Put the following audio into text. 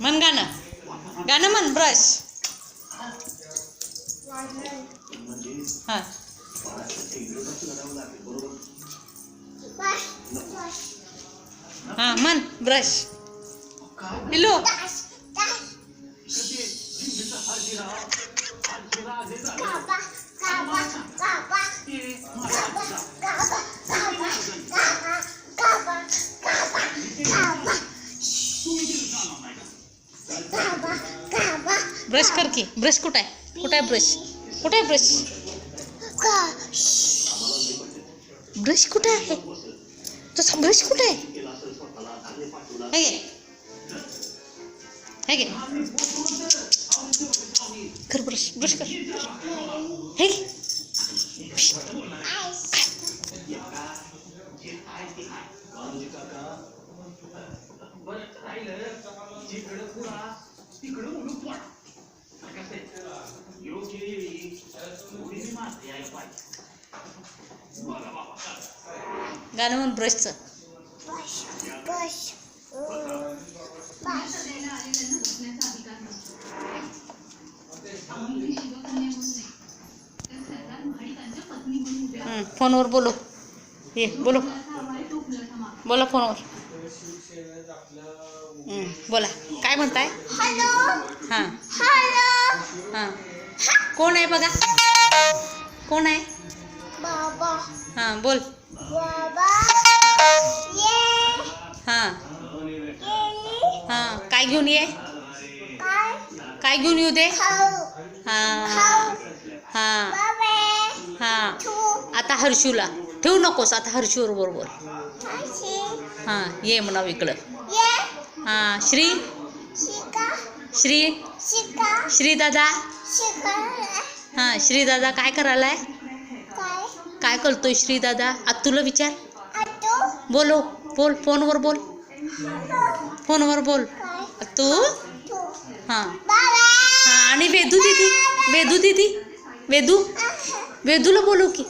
म्हण गाणं गाणं म्हण ब्रश हां. हां म्हण ब्रश पिल्लू ब्रश कर की. ब्रश कुठं आहे कुठं आहे ब्रश? कुठं आहे ब्रश? ब्रश कुठं आहे तसा ब्रश कुठं आहे हे कर ब्रश ब्रश कर. हे घे. गाणं म्हण ब्रशचं. हं, फोनवर बोलो. ये बोलो. बोला फोनवर. बोला. काय म्हणताय? हां. हां. कोण आहे बघा? कोण आहे? हां बोल. हां. हां काय घेऊन ये? काय? घेऊन येऊ दे? हां. हां. हां. आता हर्षूला. ठेवू नकोस आता हर्षूवर बरोबर हां ये म्हणावं इकडं. हां श्री? श्री? श्री दादा? हां श्री दादा काय करायलाय? काय करतोय श्री दादा? तुला विचार. बोलो. बोल फोनवर बोल. फोनवर बोल. तू? हां. हां आणि वेदू दीदी? वेदू दीदी? वेदू? वेदूला बोलू की.